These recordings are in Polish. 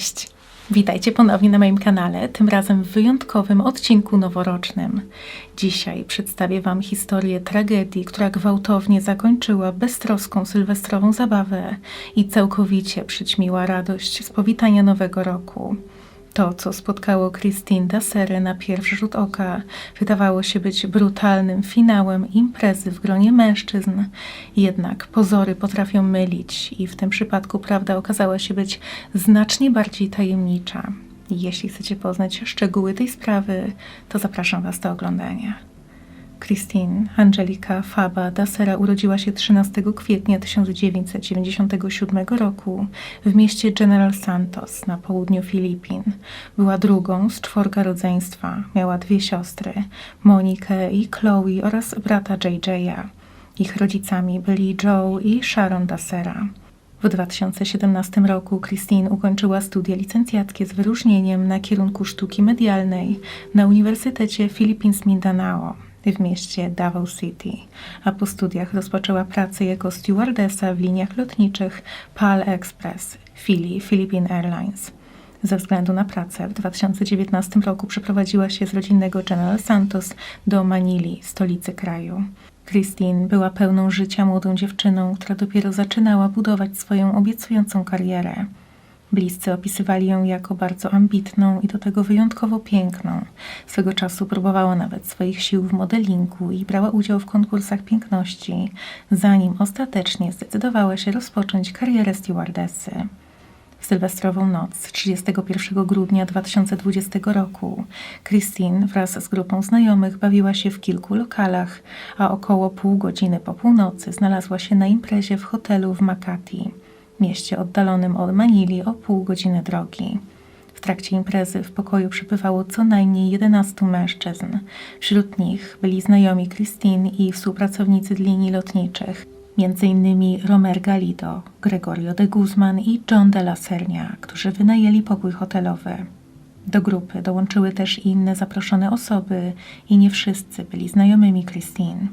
Cześć! Witajcie ponownie na moim kanale, tym razem w wyjątkowym odcinku noworocznym. Dzisiaj przedstawię Wam historię tragedii, która gwałtownie zakończyła beztroską sylwestrową zabawę i całkowicie przyćmiła radość z powitania nowego roku. To, co spotkało Christine Dasere na pierwszy rzut oka, wydawało się być brutalnym finałem imprezy w gronie mężczyzn. Jednak pozory potrafią mylić i w tym przypadku prawda okazała się być znacznie bardziej tajemnicza. Jeśli chcecie poznać szczegóły tej sprawy, to zapraszam Was do oglądania. Christine Angelika Faba Dasera urodziła się 13 kwietnia 1997 roku w mieście General Santos na południu Filipin. Była drugą z czworga rodzeństwa. Miała dwie siostry, Monikę i Chloe oraz brata JJ'a. Ich rodzicami byli Joe i Sharon Dasera. W 2017 roku Christine ukończyła studia licencjackie z wyróżnieniem na kierunku sztuki medialnej na Uniwersytecie Philippines Mindanao w mieście Davao City, a po studiach rozpoczęła pracę jako stewardessa w liniach lotniczych PAL Express, filii Philippine Airlines. Ze względu na pracę w 2019 roku przeprowadziła się z rodzinnego General Santos do Manili, stolicy kraju. Christine była pełną życia młodą dziewczyną, która dopiero zaczynała budować swoją obiecującą karierę. Bliscy opisywali ją jako bardzo ambitną i do tego wyjątkowo piękną. Swego czasu próbowała nawet swoich sił w modelingu i brała udział w konkursach piękności, zanim ostatecznie zdecydowała się rozpocząć karierę stewardessy. W sylwestrową noc 31 grudnia 2020 roku Christine wraz z grupą znajomych bawiła się w kilku lokalach, a około pół godziny po północy znalazła się na imprezie w hotelu w Makati mieście oddalonym od Manili o pół godziny drogi. W trakcie imprezy w pokoju przebywało co najmniej 11 mężczyzn. Wśród nich byli znajomi Christine i współpracownicy linii lotniczych, m.in. Romer Galido, Gregorio de Guzman i John de la Sernia, którzy wynajęli pokój hotelowy. Do grupy dołączyły też inne zaproszone osoby i nie wszyscy byli znajomymi Christine.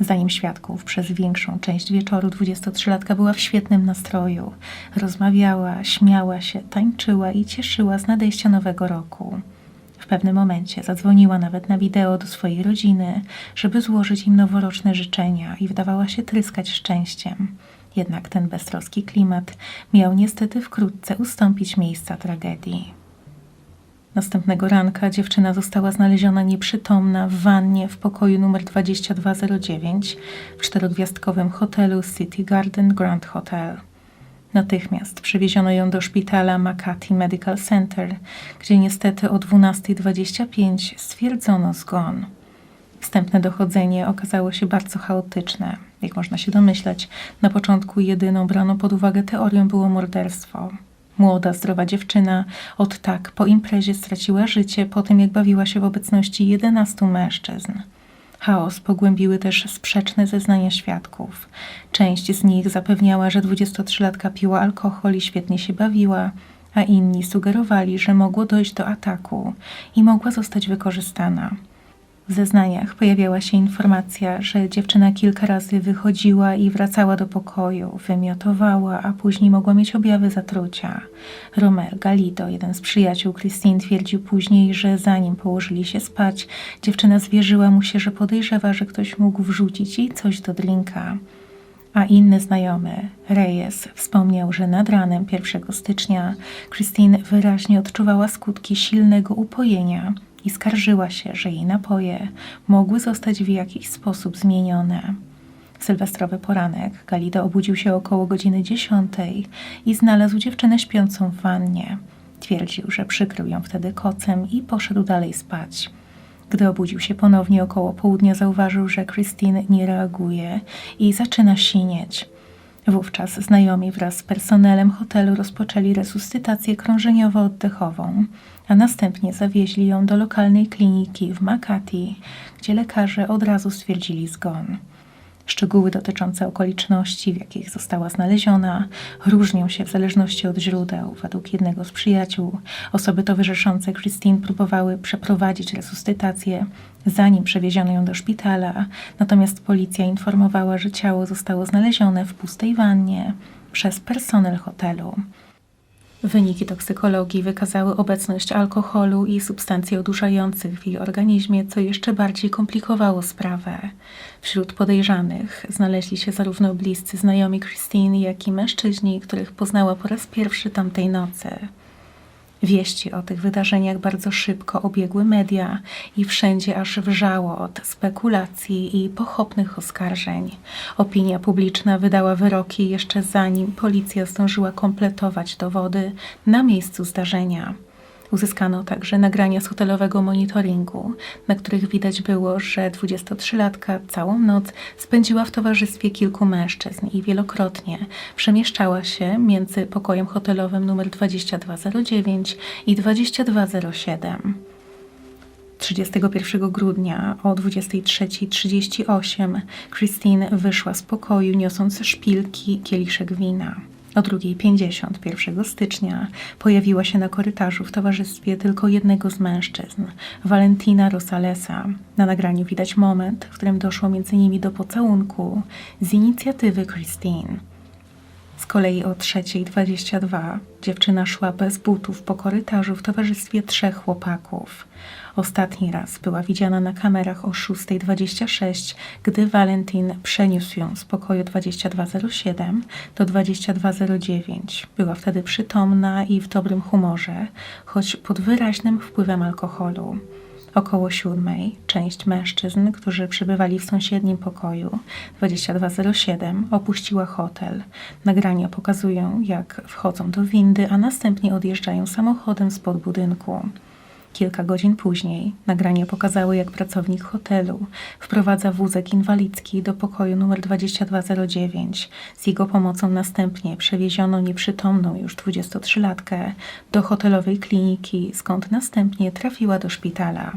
Zanim świadków przez większą część wieczoru 23-latka była w świetnym nastroju. Rozmawiała, śmiała się, tańczyła i cieszyła z nadejścia nowego roku. W pewnym momencie zadzwoniła nawet na wideo do swojej rodziny, żeby złożyć im noworoczne życzenia i wdawała się tryskać szczęściem. Jednak ten beztroski klimat miał niestety wkrótce ustąpić miejsca tragedii. Następnego ranka dziewczyna została znaleziona nieprzytomna w wannie w pokoju numer 2209 w czterogwiazdkowym hotelu City Garden Grand Hotel. Natychmiast przewieziono ją do szpitala Makati Medical Center, gdzie niestety o 12.25 stwierdzono zgon. Wstępne dochodzenie okazało się bardzo chaotyczne. Jak można się domyślać, na początku jedyną braną pod uwagę teorią było morderstwo. Młoda, zdrowa dziewczyna od tak po imprezie straciła życie po tym, jak bawiła się w obecności 11 mężczyzn. Chaos pogłębiły też sprzeczne zeznania świadków. Część z nich zapewniała, że 23-latka piła alkohol i świetnie się bawiła, a inni sugerowali, że mogło dojść do ataku i mogła zostać wykorzystana. W zeznaniach pojawiała się informacja, że dziewczyna kilka razy wychodziła i wracała do pokoju, wymiotowała, a później mogła mieć objawy zatrucia. Romer Galido, jeden z przyjaciół Christine, twierdził później, że zanim położyli się spać, dziewczyna zwierzyła mu się, że podejrzewa, że ktoś mógł wrzucić jej coś do drinka. A inny znajomy, Reyes, wspomniał, że nad ranem 1 stycznia Christine wyraźnie odczuwała skutki silnego upojenia i skarżyła się, że jej napoje mogły zostać w jakiś sposób zmienione. Sylwestrowy poranek Galida obudził się około godziny dziesiątej i znalazł dziewczynę śpiącą w wannie. Twierdził, że przykrył ją wtedy kocem i poszedł dalej spać. Gdy obudził się ponownie około południa, zauważył, że Christine nie reaguje i zaczyna sinieć. Wówczas znajomi wraz z personelem hotelu rozpoczęli resuscytację krążeniowo-oddechową, a następnie zawieźli ją do lokalnej kliniki w Makati, gdzie lekarze od razu stwierdzili zgon. Szczegóły dotyczące okoliczności, w jakich została znaleziona, różnią się w zależności od źródeł. Według jednego z przyjaciół, osoby towarzyszące Christine próbowały przeprowadzić resuscytację, zanim przewieziono ją do szpitala, natomiast policja informowała, że ciało zostało znalezione w pustej wannie przez personel hotelu. Wyniki toksykologii wykazały obecność alkoholu i substancji odurzających w jej organizmie, co jeszcze bardziej komplikowało sprawę. Wśród podejrzanych znaleźli się zarówno bliscy znajomi Christine, jak i mężczyźni, których poznała po raz pierwszy tamtej nocy. Wieści o tych wydarzeniach bardzo szybko obiegły media i wszędzie aż wrzało od spekulacji i pochopnych oskarżeń. Opinia publiczna wydała wyroki jeszcze zanim policja zdążyła kompletować dowody na miejscu zdarzenia. Uzyskano także nagrania z hotelowego monitoringu, na których widać było, że 23-latka całą noc spędziła w towarzystwie kilku mężczyzn i wielokrotnie przemieszczała się między pokojem hotelowym numer 2209 i 2207. 31 grudnia o 23.38 Christine wyszła z pokoju niosąc szpilki kieliszek wina. O 2.50 1 stycznia pojawiła się na korytarzu w towarzystwie tylko jednego z mężczyzn, Valentina Rosalesa. Na nagraniu widać moment, w którym doszło między nimi do pocałunku z inicjatywy Christine. Z kolei o 3.22 dziewczyna szła bez butów po korytarzu w towarzystwie trzech chłopaków. Ostatni raz była widziana na kamerach o 6.26, gdy Valentin przeniósł ją z pokoju 2207 do 2209. Była wtedy przytomna i w dobrym humorze, choć pod wyraźnym wpływem alkoholu. Około siódmej część mężczyzn, którzy przebywali w sąsiednim pokoju 2207, opuściła hotel. Nagrania pokazują, jak wchodzą do windy, a następnie odjeżdżają samochodem spod budynku. Kilka godzin później nagrania pokazały, jak pracownik hotelu wprowadza wózek inwalidzki do pokoju numer 2209. Z jego pomocą następnie przewieziono nieprzytomną już 23-latkę do hotelowej kliniki, skąd następnie trafiła do szpitala.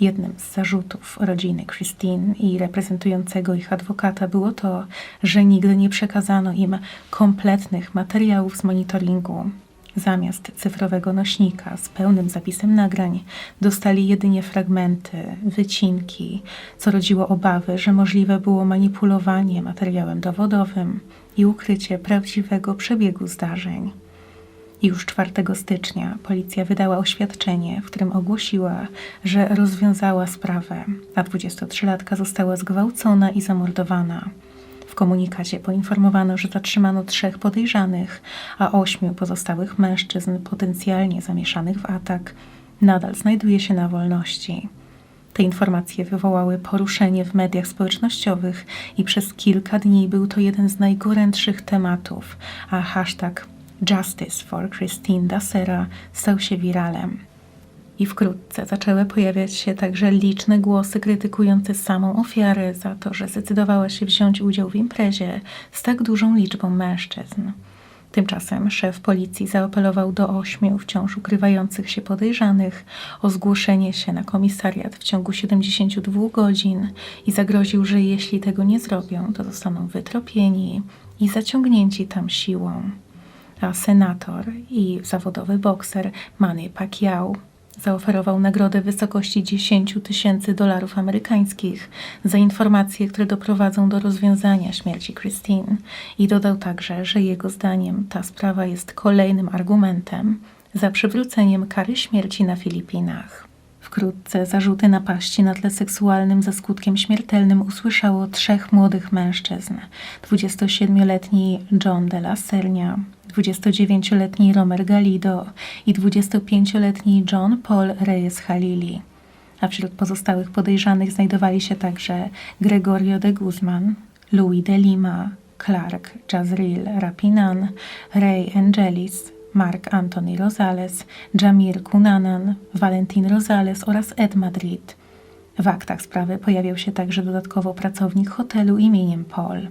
Jednym z zarzutów rodziny Christine i reprezentującego ich adwokata było to, że nigdy nie przekazano im kompletnych materiałów z monitoringu. Zamiast cyfrowego nośnika z pełnym zapisem nagrań, dostali jedynie fragmenty, wycinki, co rodziło obawy, że możliwe było manipulowanie materiałem dowodowym i ukrycie prawdziwego przebiegu zdarzeń. Już 4 stycznia policja wydała oświadczenie, w którym ogłosiła, że rozwiązała sprawę, a 23-latka została zgwałcona i zamordowana. W komunikacie poinformowano, że zatrzymano trzech podejrzanych, a ośmiu pozostałych mężczyzn potencjalnie zamieszanych w atak nadal znajduje się na wolności. Te informacje wywołały poruszenie w mediach społecznościowych i przez kilka dni był to jeden z najgorętszych tematów, a hashtag Justice for Christine Dassera stał się wiralem i wkrótce zaczęły pojawiać się także liczne głosy krytykujące samą ofiarę za to, że zdecydowała się wziąć udział w imprezie z tak dużą liczbą mężczyzn. Tymczasem szef policji zaapelował do ośmiu wciąż ukrywających się podejrzanych o zgłoszenie się na komisariat w ciągu 72 godzin i zagroził, że jeśli tego nie zrobią, to zostaną wytropieni i zaciągnięci tam siłą. A senator i zawodowy bokser Manny Pacquiao Zaoferował nagrodę w wysokości 10 tysięcy dolarów amerykańskich za informacje, które doprowadzą do rozwiązania śmierci Christine i dodał także, że jego zdaniem ta sprawa jest kolejnym argumentem za przywróceniem kary śmierci na Filipinach. Wkrótce zarzuty napaści na tle seksualnym ze skutkiem śmiertelnym usłyszało trzech młodych mężczyzn: 27-letni John de la Sernia, 29-letni Romer Galido i 25-letni John Paul Reyes Halili. A wśród pozostałych podejrzanych znajdowali się także Gregorio de Guzman, Louis de Lima, Clark Jazril Rapinan, Ray Angelis, Mark Anthony Rosales, Jamir Kunanan, Valentin Rosales oraz Ed Madrid. W aktach sprawy pojawiał się także dodatkowo pracownik hotelu imieniem Paul.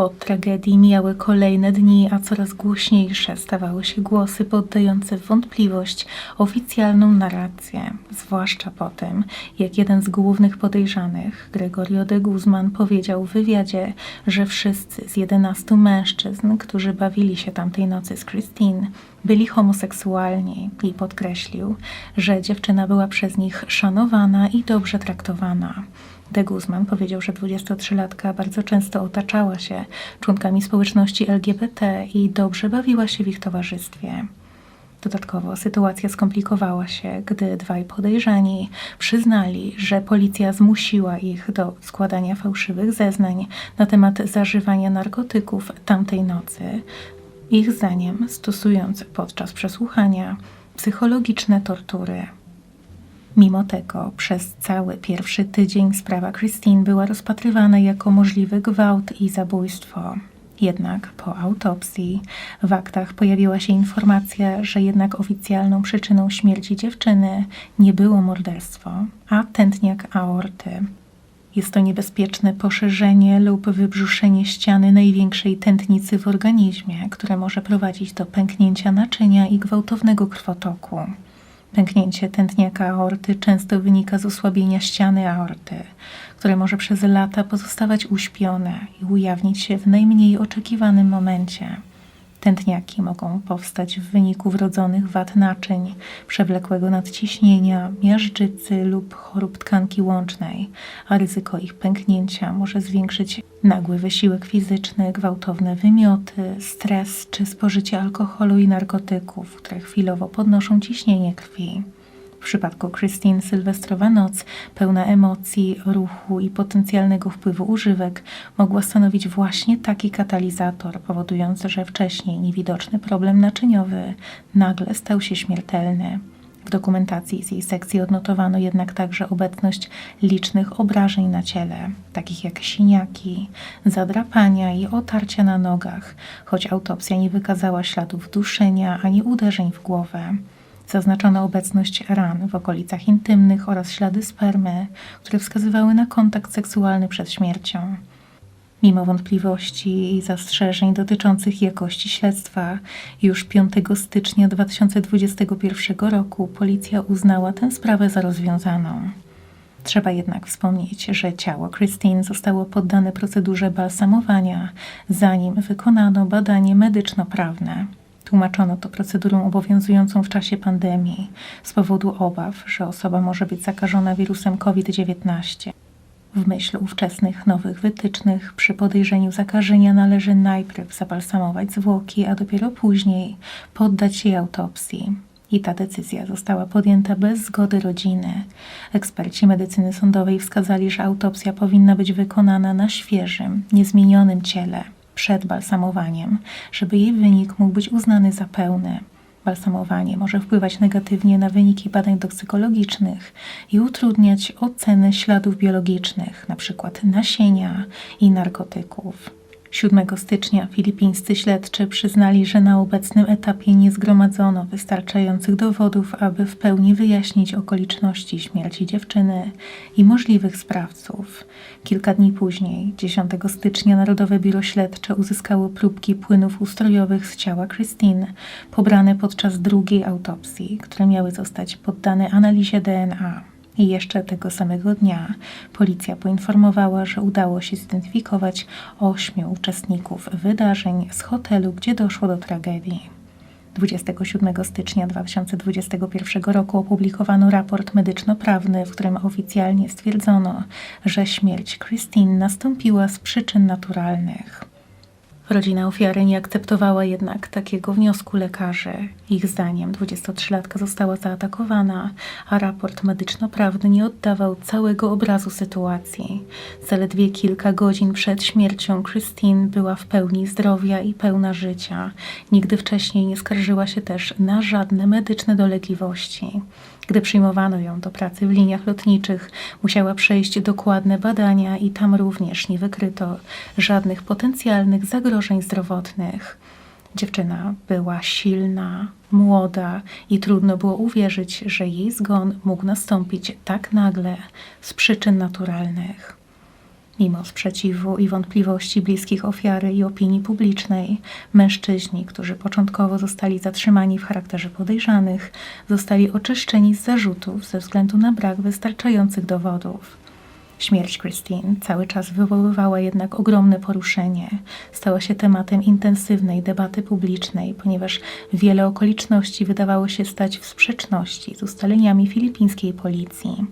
Od tragedii mijały kolejne dni, a coraz głośniejsze stawały się głosy poddające wątpliwość oficjalną narrację, zwłaszcza po tym, jak jeden z głównych podejrzanych, Gregorio de Guzman, powiedział w wywiadzie, że wszyscy z 11 mężczyzn, którzy bawili się tamtej nocy z Christine, byli homoseksualni i podkreślił, że dziewczyna była przez nich szanowana i dobrze traktowana. De Guzman powiedział, że 23-latka bardzo często otaczała się członkami społeczności LGBT i dobrze bawiła się w ich towarzystwie. Dodatkowo sytuacja skomplikowała się, gdy dwaj podejrzani przyznali, że policja zmusiła ich do składania fałszywych zeznań na temat zażywania narkotyków tamtej nocy, ich zdaniem stosując podczas przesłuchania psychologiczne tortury. Mimo tego przez cały pierwszy tydzień sprawa Christine była rozpatrywana jako możliwy gwałt i zabójstwo. Jednak po autopsji w aktach pojawiła się informacja, że jednak oficjalną przyczyną śmierci dziewczyny nie było morderstwo, a tętniak aorty. Jest to niebezpieczne poszerzenie lub wybrzuszenie ściany największej tętnicy w organizmie, które może prowadzić do pęknięcia naczynia i gwałtownego krwotoku. Pęknięcie tętniaka aorty często wynika z osłabienia ściany aorty, które może przez lata pozostawać uśpione i ujawnić się w najmniej oczekiwanym momencie. Tętniaki mogą powstać w wyniku wrodzonych wad naczyń, przewlekłego nadciśnienia, miażdżycy lub chorób tkanki łącznej, a ryzyko ich pęknięcia może zwiększyć nagły wysiłek fizyczny, gwałtowne wymioty, stres czy spożycie alkoholu i narkotyków, które chwilowo podnoszą ciśnienie krwi. W przypadku Christine Sylwestrowa noc, pełna emocji, ruchu i potencjalnego wpływu używek, mogła stanowić właśnie taki katalizator, powodujący, że wcześniej niewidoczny problem naczyniowy nagle stał się śmiertelny. W dokumentacji z jej sekcji odnotowano jednak także obecność licznych obrażeń na ciele, takich jak siniaki, zadrapania i otarcia na nogach, choć autopsja nie wykazała śladów duszenia ani uderzeń w głowę. Zaznaczono obecność ran w okolicach intymnych oraz ślady spermy, które wskazywały na kontakt seksualny przed śmiercią. Mimo wątpliwości i zastrzeżeń dotyczących jakości śledztwa, już 5 stycznia 2021 roku policja uznała tę sprawę za rozwiązaną. Trzeba jednak wspomnieć, że ciało Christine zostało poddane procedurze balsamowania, zanim wykonano badanie medyczno-prawne. Tłumaczono to procedurą obowiązującą w czasie pandemii z powodu obaw, że osoba może być zakażona wirusem COVID-19. W myśl ówczesnych nowych wytycznych, przy podejrzeniu zakażenia należy najpierw zabalsamować zwłoki, a dopiero później poddać jej autopsji. I ta decyzja została podjęta bez zgody rodziny. Eksperci medycyny sądowej wskazali, że autopsja powinna być wykonana na świeżym, niezmienionym ciele przed balsamowaniem, żeby jej wynik mógł być uznany za pełny. Balsamowanie może wpływać negatywnie na wyniki badań toksykologicznych i utrudniać ocenę śladów biologicznych, np. nasienia i narkotyków. 7 stycznia filipińscy śledczy przyznali, że na obecnym etapie nie zgromadzono wystarczających dowodów, aby w pełni wyjaśnić okoliczności śmierci dziewczyny i możliwych sprawców. Kilka dni później, 10 stycznia, Narodowe Biuro Śledcze uzyskało próbki płynów ustrojowych z ciała Christine, pobrane podczas drugiej autopsji, które miały zostać poddane analizie DNA. Jeszcze tego samego dnia policja poinformowała, że udało się zidentyfikować ośmiu uczestników wydarzeń z hotelu, gdzie doszło do tragedii. 27 stycznia 2021 roku opublikowano raport medyczno-prawny, w którym oficjalnie stwierdzono, że śmierć Christine nastąpiła z przyczyn naturalnych. Rodzina ofiary nie akceptowała jednak takiego wniosku lekarzy. Ich zdaniem 23-latka została zaatakowana, a raport medyczno-prawny nie oddawał całego obrazu sytuacji. Zaledwie kilka godzin przed śmiercią Christine była w pełni zdrowia i pełna życia. Nigdy wcześniej nie skarżyła się też na żadne medyczne dolegliwości. Gdy przyjmowano ją do pracy w liniach lotniczych, musiała przejść dokładne badania i tam również nie wykryto żadnych potencjalnych zagrożeń zdrowotnych. Dziewczyna była silna, młoda i trudno było uwierzyć, że jej zgon mógł nastąpić tak nagle z przyczyn naturalnych. Mimo sprzeciwu i wątpliwości bliskich ofiary i opinii publicznej, mężczyźni, którzy początkowo zostali zatrzymani w charakterze podejrzanych, zostali oczyszczeni z zarzutów ze względu na brak wystarczających dowodów. Śmierć Christine cały czas wywoływała jednak ogromne poruszenie. Stała się tematem intensywnej debaty publicznej, ponieważ wiele okoliczności wydawało się stać w sprzeczności z ustaleniami filipińskiej policji.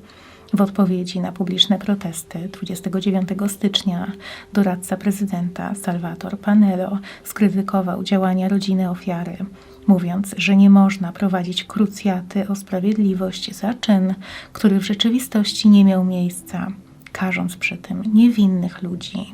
W odpowiedzi na publiczne protesty 29 stycznia doradca prezydenta Salvatore Panelo skrytykował działania rodziny ofiary, mówiąc, że nie można prowadzić krucjaty o sprawiedliwość za czyn, który w rzeczywistości nie miał miejsca, karząc przy tym niewinnych ludzi.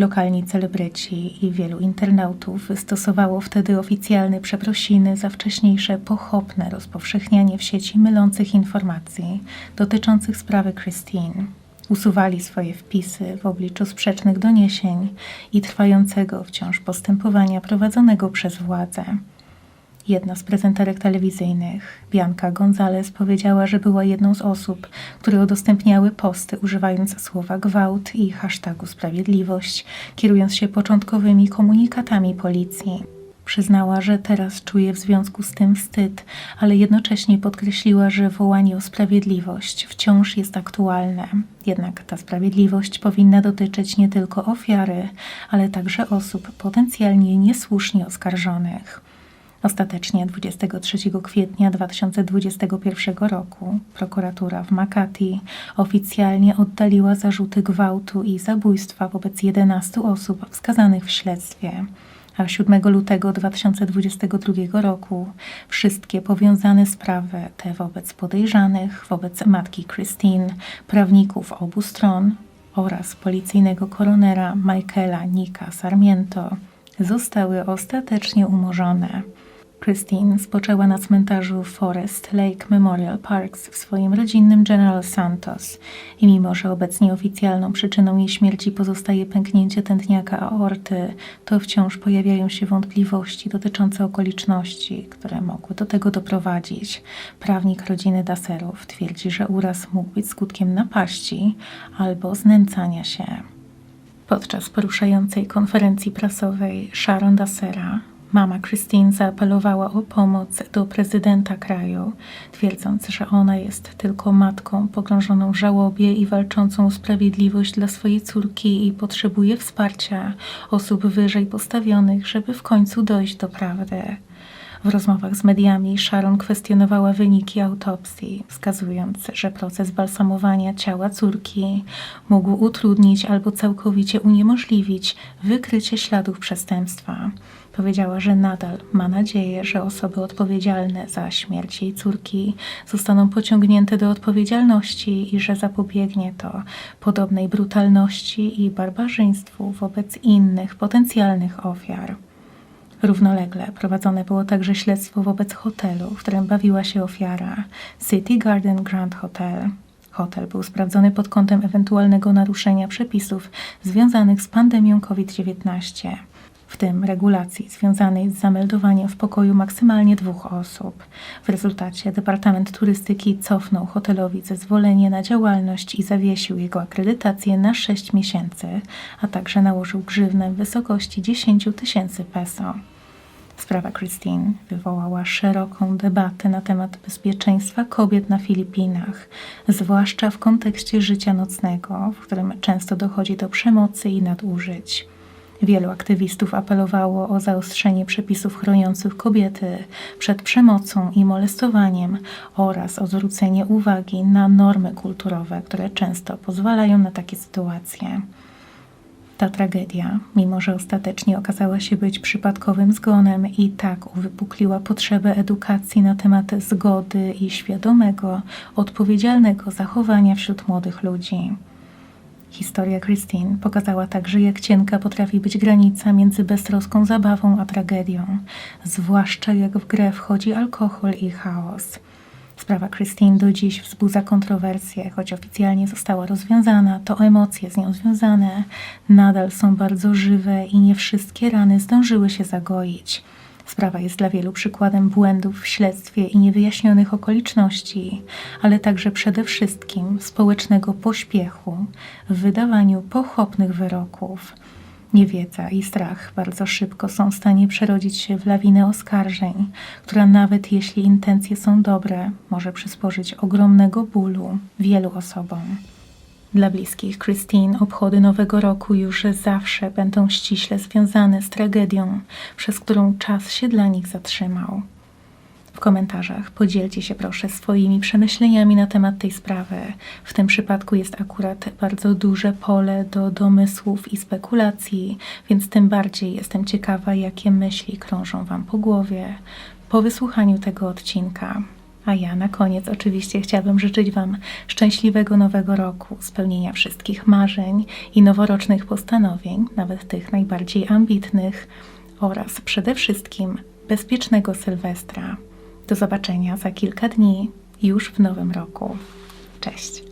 Lokalni celebryci i wielu internautów wystosowało wtedy oficjalne przeprosiny za wcześniejsze pochopne rozpowszechnianie w sieci mylących informacji dotyczących sprawy Christine. Usuwali swoje wpisy w obliczu sprzecznych doniesień i trwającego wciąż postępowania prowadzonego przez władze. Jedna z prezenterek telewizyjnych, Bianca Gonzalez, powiedziała, że była jedną z osób, które udostępniały posty używając słowa gwałt i hashtagu sprawiedliwość, kierując się początkowymi komunikatami policji. Przyznała, że teraz czuje w związku z tym wstyd, ale jednocześnie podkreśliła, że wołanie o sprawiedliwość wciąż jest aktualne. Jednak ta sprawiedliwość powinna dotyczyć nie tylko ofiary, ale także osób potencjalnie niesłusznie oskarżonych. Ostatecznie 23 kwietnia 2021 roku prokuratura w Makati oficjalnie oddaliła zarzuty gwałtu i zabójstwa wobec 11 osób wskazanych w śledztwie. A 7 lutego 2022 roku wszystkie powiązane sprawy, te wobec podejrzanych, wobec matki Christine, prawników obu stron oraz policyjnego koronera Michaela Nika Sarmiento, zostały ostatecznie umorzone. Christine spoczęła na cmentarzu Forest Lake Memorial Parks w swoim rodzinnym General Santos i mimo, że obecnie oficjalną przyczyną jej śmierci pozostaje pęknięcie tętniaka aorty, to wciąż pojawiają się wątpliwości dotyczące okoliczności, które mogły do tego doprowadzić. Prawnik rodziny Daserów twierdzi, że uraz mógł być skutkiem napaści albo znęcania się. Podczas poruszającej konferencji prasowej Sharon Dasera Mama Christine zaapelowała o pomoc do prezydenta kraju, twierdząc, że ona jest tylko matką pogrążoną w żałobie i walczącą o sprawiedliwość dla swojej córki i potrzebuje wsparcia osób wyżej postawionych, żeby w końcu dojść do prawdy. W rozmowach z mediami Sharon kwestionowała wyniki autopsji, wskazując, że proces balsamowania ciała córki mógł utrudnić albo całkowicie uniemożliwić wykrycie śladów przestępstwa. Powiedziała, że nadal ma nadzieję, że osoby odpowiedzialne za śmierć jej córki zostaną pociągnięte do odpowiedzialności i że zapobiegnie to podobnej brutalności i barbarzyństwu wobec innych potencjalnych ofiar. Równolegle prowadzone było także śledztwo wobec hotelu, w którym bawiła się ofiara City Garden Grand Hotel. Hotel był sprawdzony pod kątem ewentualnego naruszenia przepisów związanych z pandemią COVID-19 w tym regulacji związanej z zameldowaniem w pokoju maksymalnie dwóch osób. W rezultacie Departament Turystyki cofnął hotelowi zezwolenie na działalność i zawiesił jego akredytację na 6 miesięcy, a także nałożył grzywnę w wysokości 10 tysięcy peso. Sprawa Christine wywołała szeroką debatę na temat bezpieczeństwa kobiet na Filipinach, zwłaszcza w kontekście życia nocnego, w którym często dochodzi do przemocy i nadużyć. Wielu aktywistów apelowało o zaostrzenie przepisów chroniących kobiety przed przemocą i molestowaniem oraz o zwrócenie uwagi na normy kulturowe, które często pozwalają na takie sytuacje. Ta tragedia, mimo że ostatecznie okazała się być przypadkowym zgonem, i tak uwypukliła potrzebę edukacji na temat zgody i świadomego, odpowiedzialnego zachowania wśród młodych ludzi. Historia Christine pokazała także, jak cienka potrafi być granica między beztroską zabawą a tragedią, zwłaszcza jak w grę wchodzi alkohol i chaos. Sprawa Christine do dziś wzbudza kontrowersje, choć oficjalnie została rozwiązana, to emocje z nią związane nadal są bardzo żywe i nie wszystkie rany zdążyły się zagoić. Sprawa jest dla wielu przykładem błędów w śledztwie i niewyjaśnionych okoliczności, ale także przede wszystkim społecznego pośpiechu w wydawaniu pochopnych wyroków. Niewiedza i strach bardzo szybko są w stanie przerodzić się w lawinę oskarżeń, która nawet jeśli intencje są dobre, może przysporzyć ogromnego bólu wielu osobom. Dla bliskich Christine obchody Nowego Roku już zawsze będą ściśle związane z tragedią, przez którą czas się dla nich zatrzymał. W komentarzach podzielcie się proszę swoimi przemyśleniami na temat tej sprawy. W tym przypadku jest akurat bardzo duże pole do domysłów i spekulacji, więc tym bardziej jestem ciekawa, jakie myśli krążą Wam po głowie po wysłuchaniu tego odcinka. A ja na koniec oczywiście chciałabym życzyć Wam szczęśliwego nowego roku, spełnienia wszystkich marzeń i noworocznych postanowień, nawet tych najbardziej ambitnych, oraz przede wszystkim bezpiecznego Sylwestra. Do zobaczenia za kilka dni, już w nowym roku. Cześć!